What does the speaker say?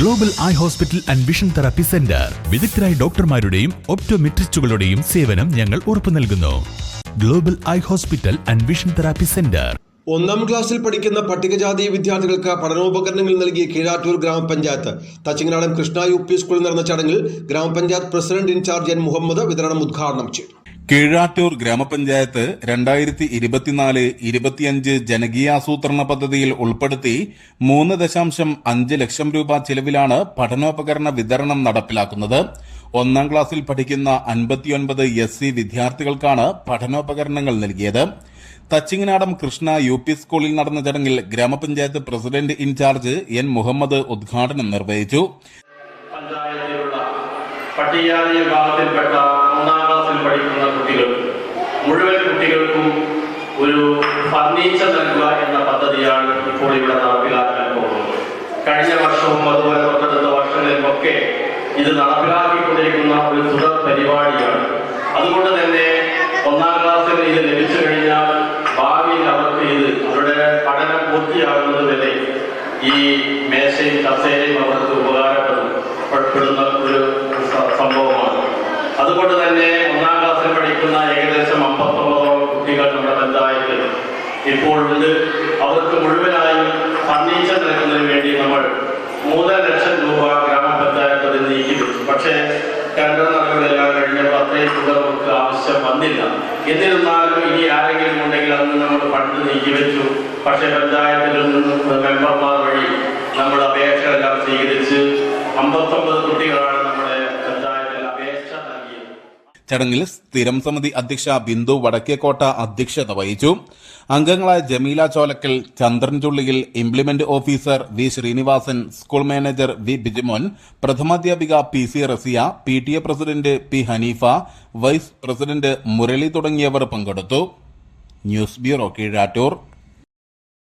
Global eye hospital and vision therapy centre വിദഗ്ധരായ ഡോക്ടർമാരുടെയും ഒപ്റ്റോമെട്രിസ്റ്റുകളുടെയും സേവനം ഞങ്ങൾ ഉറപ്പു നൽകുന്നു. Global eye hospital and vision therapy centre ഒന്നാം ക്ലാസ്സിൽ പഠിക്കുന്ന പട്ടികജാതി വിദ്യാർത്ഥികൾക്ക് പഠനോപകരണങ്ങൾ നൽകിയ കീഴാറ്റൂർ ഗ്രാമപഞ്ചായത്ത്. തച്ചിങ്ങനാടൻ കൃഷ്ണ യു പി സ്കൂളിൽ നടന്ന ചടങ്ങിൽ ഗ്രാമപഞ്ചായത്ത് പ്രസിഡന്റ് ഇൻചാർജ് എൻ മുഹമ്മദ് വിതരണം ഉദ്ഘാടനം ചെയ്തു. കീഴാറ്റൂർ ഗ്രാമപഞ്ചായത്ത് രണ്ടായിരത്തി ഇരുപത്തിനാല് ഇരുപത്തിയഞ്ച് ജനകീയാസൂത്രണ പദ്ധതിയിൽ ഉൾപ്പെടുത്തി മൂന്ന് ദശാംശം അഞ്ച് ലക്ഷം രൂപ ചെലവിലാണ് പഠനോപകരണ വിതരണം നടപ്പിലാക്കുന്നത്. ഒന്നാം ക്ലാസ്സിൽ പഠിക്കുന്ന അൻപത്തിയൊൻപത് എസ് സി വിദ്യാർത്ഥികൾക്കാണ് പഠനോപകരണങ്ങൾ നൽകിയത്. തച്ചിങ്ങനാടം കൃഷ്ണ യു പി സ്കൂളിൽ നടന്ന ചടങ്ങിൽ ഗ്രാമപഞ്ചായത്ത് പ്രസിഡന്റ് ഇൻചാർജ് എൻ മുഹമ്മദ് ഉദ്ഘാടനം നിർവഹിച്ചു. പഞ്ചായത്തിലുള്ള ഒന്നാം ക്ലാസ്സിൽ പഠിക്കുന്ന കുട്ടികൾ മുഴുവൻ കുട്ടികൾക്കും ഒരു ഫർണിച്ചർ നൽകുക എന്ന പദ്ധതിയാണ് ഇപ്പോൾ ഇവിടെ നടപ്പിലാക്കാൻ പോകുന്നത്. കഴിഞ്ഞ വർഷവും അതുപോലെ തൊട്ടടുത്ത വർഷങ്ങളിലുമൊക്കെ ഇത് നടപ്പിലാക്കിക്കൊണ്ടിരിക്കുന്ന ഒരു തുടർ പരിപാടിയാണ്. അതുകൊണ്ട് തന്നെ ഒന്നാം ക്ലാസ്സിൽ ഇത് ലഭിച്ചു കഴിഞ്ഞാൽ ഭാവിയിൽ അവർക്ക് ഇത് അവരുടെ പഠനം പൂർത്തിയാകുന്നത് വരെ ഈ മേശയും കസേരയും അവർക്ക് ഉപകാരപ്പെടും പെടുന്ന ഇപ്പോൾ ഇത് അവർക്ക് മുഴുവനായി ഫർണിച്ചർ നൽകുന്നതിന് വേണ്ടി നമ്മൾ മൂന്നര ലക്ഷം രൂപ ഗ്രാമപഞ്ചായത്ത് അതിൽ നീക്കി പക്ഷേ ടെൻഡർ നടപടികളെല്ലാം കഴിഞ്ഞപ്പോൾ അത്രയും തുക നമുക്ക് ആവശ്യം വന്നില്ല. എന്നിരുന്നാലും ഇനി ആരെങ്കിലും ഉണ്ടെങ്കിൽ അന്ന് നമ്മൾ ഫണ്ട് നീക്കി വെച്ചു. പക്ഷേ പഞ്ചായത്തിൽ നിന്ന് മെമ്പർമാർ വഴി നമ്മൾ അപേക്ഷകളെല്ലാം സ്വീകരിച്ച് അമ്പത്തൊമ്പത് കുട്ടികളാണ് നമ്മുടെ പഞ്ചായത്തിൽ അപേക്ഷ നൽകിയത് ചടങ്ങിൽ സ്ഥിരം സമിതി അധ്യക്ഷ ബിന്ദു വടക്കേക്കോട്ട അധ്യക്ഷത വഹിച്ചു. അംഗങ്ങളായ Jameela Cholakkal Chandran Chulliyil implement officer V Sreenivasan school manager V Bijimon പ്രഥമാധ്യാപിക P C Rasiya P T A president P Haneefa vice president Murali തുടങ്ങിയവർ പങ്കെടുത്തു. News bureau Keezhattoor.